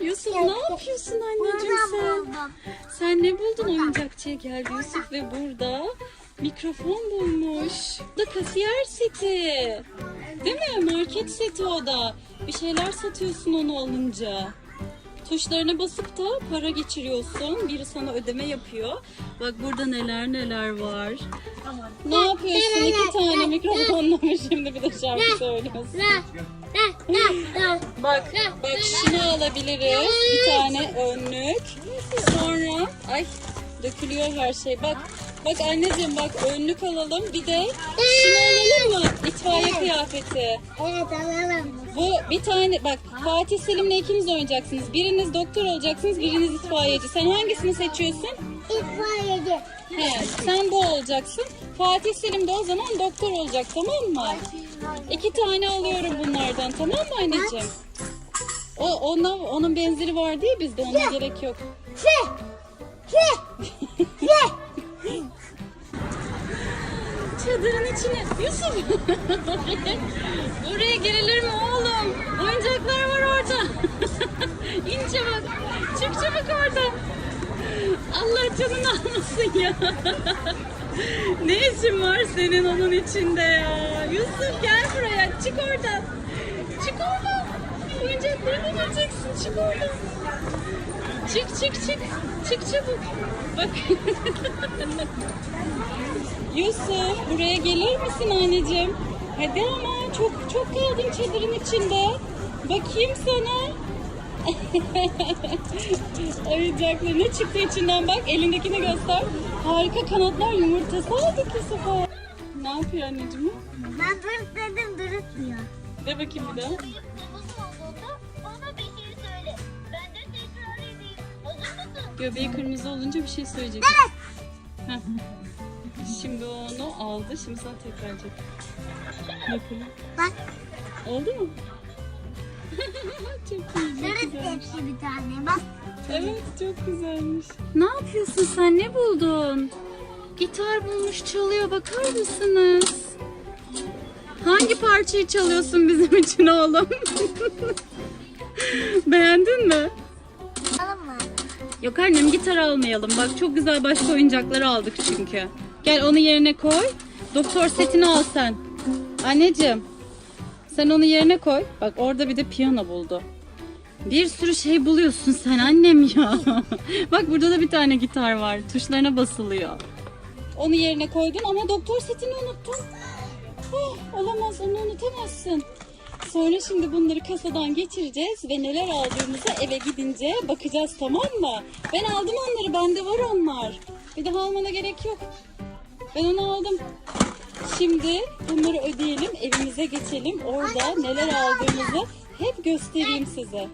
Yusuf ne yapıyorsun anneciğim sen? Sen ne buldun oyuncakçıya geldi Yusuf ve burada mikrofon bulmuş. Bu da kasiyer seti. Değil mi? Market seti o da. Bir şeyler satıyorsun onu alınca. Tuşlarına basıp da para geçiriyorsun. Biri sana ödeme yapıyor. Bak burada neler neler var. Ne yapıyorsun? İki tane mikrofonla mı şimdi bir de şarkı söylüyorsun? Bak, bak şunu alabiliriz. Bir tane önlük. Sonra, ay dökülüyor her şey. Bak, bak anneciğim bak önlük alalım. Bir de şunu alalım mı? İtfaiye kıyafeti. Evet alalım. Bu bir tane bak Fatih Selim'le ikiniz oynayacaksınız. Biriniz doktor olacaksınız, biriniz itfaiyeci. Sen hangisini seçiyorsun? İtfaiyeci. He, sen bu olacaksın. Fatih Selim de o zaman doktor olacak tamam mı? İki tane alıyorum bunlardan tamam mı anneciğim? O ona onun benzeri var diye bizde ona gerek yok. Şey. Şey. Şey. Çadırın içine Yusuf. Buraya girilir mi oğlum? Oyuncaklar var orada. İn çabuk. Çık çabuk oradan. Allah canını almasın ya. ne işin var senin onun içinde ya? Yusuf gel buraya. Çık oradan. Çık oradan. Da göreceksin. Çık oradan. Çık çık çık. Çık çabuk. Bak. Yusuf buraya gelir misin anneciğim? Hadi ama çok çok kaldın çadırın içinde. Bakayım sana. Oyuncaklar ne çıktı içinden bak elindekini göster. Harika kanatlar yumurtası aldık Yusuf'a. Ne yapıyor anneciğim? Ben dırıt dedim dırıtmıyor. De bakayım bir daha. Bir şey? Göbeği kırmızı olunca bir şey söyleyecek. Heh. Şimdi onu aldı. Şimdi sana tekrar edecek. Bakalım. Bak Oldu mu? çok bir tane. Bak. Evet çok güzelmiş. Ne yapıyorsun sen? Ne buldun? Gitar bulmuş çalıyor bakar mısınız? Hangi parçayı çalıyorsun bizim için oğlum? Beğendin mi? Alalım mı? Yok annem gitar almayalım. Bak çok güzel başka oyuncaklar aldık çünkü. Gel onu yerine koy. Doktor setini al sen. Anneciğim. Sen onu yerine koy. Bak orada bir de piyano buldu. Bir sürü şey buluyorsun sen annem ya. Bak burada da bir tane gitar var. Tuşlarına basılıyor. Onu yerine koydun ama doktor setini unuttun. Oh, olamaz onu unutamazsın. Sonra şimdi bunları kasadan geçireceğiz ve neler aldığımızı eve gidince bakacağız tamam mı? Ben aldım onları bende var onlar. Bir daha almana gerek yok. Ben onu aldım. Şimdi bunları ödeyelim evimize geçelim. Orada neler aldığımızı hep göstereyim size.